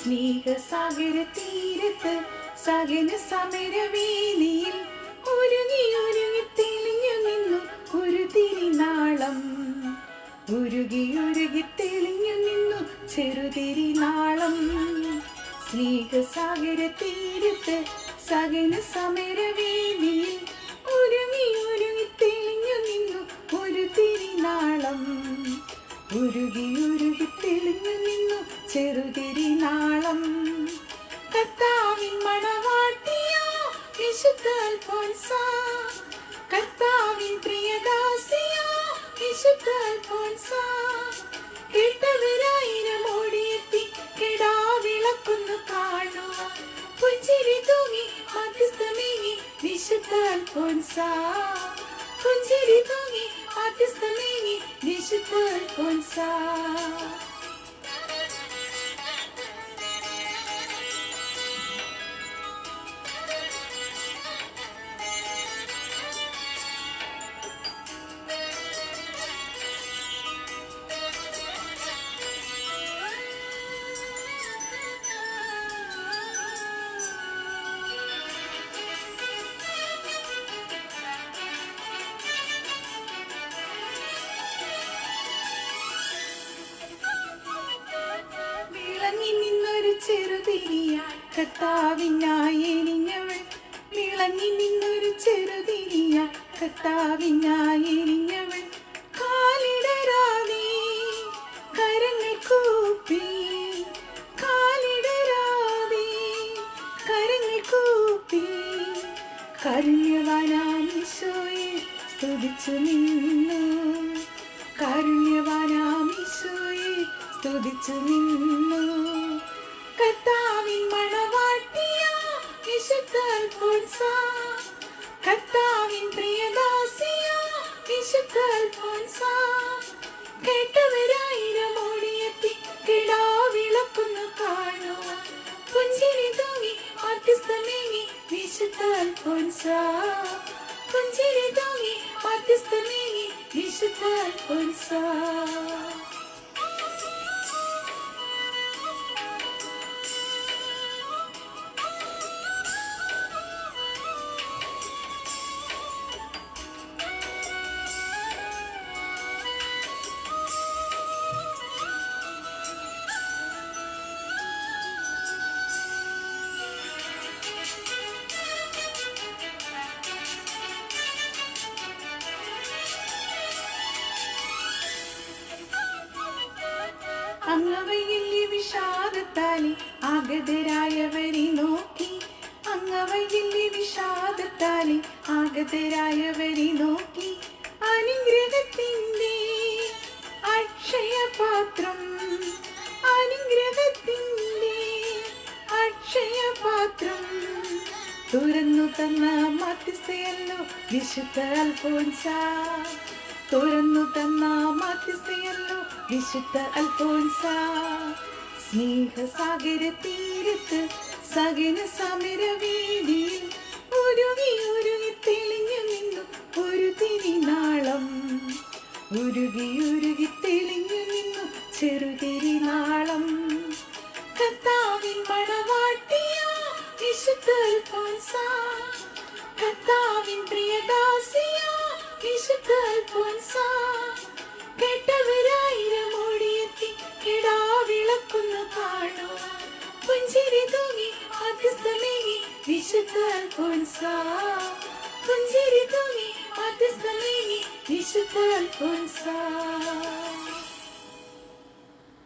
സ്നേഹസാഗര തീരത്ത് സകന സമരവേദിയിൽ ഒരുങ്ങി ഒരുങ്ങി തെളിഞ്ഞു നിന്നു ഒരു തിരിനാളം. ഉരുകി ഉരുകി തെളിഞ്ഞു നിന്നു ചെറുതിരിനാളം സ്നേഹസാഗര തീരത്ത് സകന സമരവേദിയിൽ ഒരുങ്ങി ഒരുങ്ങി തെളിഞ്ഞു നിന്നു ഒരു തിരിനാളം. ഉരുകി ഉരുകി തെളിഞ്ഞു നിന്നു ചെറുതിരിനാളം കർത്താവിൻ മണവാട്ടിയോ വിശുദ്ധ അൽഫോൻസ കർത്താവിൻ പ്രിയദാസിയോ വിശുദ്ധ അൽഫോൻസ കേട്ടവരായിരം ഓടിയെത്തി കെടാവിളക്കുന്നു കാണുക പുഞ്ചിരി തൂങ്ങി മധ്യസ്ഥമേങ്ങി വിശുദ്ധ അൽഫോൻസ പുഞ്ചിരി തൂങ്ങി മധ്യസ്ഥമേങ്ങി വിശുദ്ധ അൽഫോൻസ വിളങ്ങി നിന്നൊരു ചെറുതിരിയായി കർത്താവിനായി എരിഞ്ഞവൾ കരങ്ങൾ കൂപ്പി കാലിടരാതെ കരങ്ങൾ കൂപ്പി കരുണ്യവാനാം സ്തുതിച്ചു നിന്നു. കാരുണ്യവാനാം ഈശോയെ സ്തുതിച്ചു നിന്നു. കർത്താവിൻ കർത്താവിൻ പ്രിയദാസിയ വിശുദ്ധ അൽഫോൻസ കേട്ടവരായിരം ഓടിയെത്തി കിടാവിളക്കുന്നു കാണുക പുഞ്ചിരി തൂങ്ങി മധ്യസ്ഥമേങ്ങി വിശുദ്ധ അൽഫോൻസ പുഞ്ചിരി തൂങ്ങി മധ്യസ്ഥമേങ്ങി വിശുദ്ധ അങ്ങവയില്ലേ വിഷാദത്താലെ ആഗതരായവരെ നോക്കി. അങ്ങവയില്ലേ വിഷാദത്താലി ആഗതരായവരെ നോക്കി. അനുഗ്രഹത്തിന്റെ അക്ഷയപാത്രം അനുഗ്രഹത്തിന്റെ അക്ഷയപാത്രം. തുറന്നു തന്ന മധ്യസ്ഥയല്ലോ വിശുദ്ധ അൽഫോൻസ. തുറന്നു തന്ന മധ്യസ്ഥയല്ലോ വിശുദ്ധ അൽഫോൻസ. സ്നേഹസാഗര തീരത്ത് സകല സമരവേദിയിൽ ഉരുകി ഉരുകി തെളിഞ്ഞു നിന്നു ഒരു തിരിനാളം ഉരുകി ഉരുകി തെളിഞ്ഞു നിന്നു ചെറുതിരിനാളം പുഞ്ചിരി തൂങ്ങി മധ്യസ്ഥമേകി വിശുദ്ധ അൽഫോൻസ.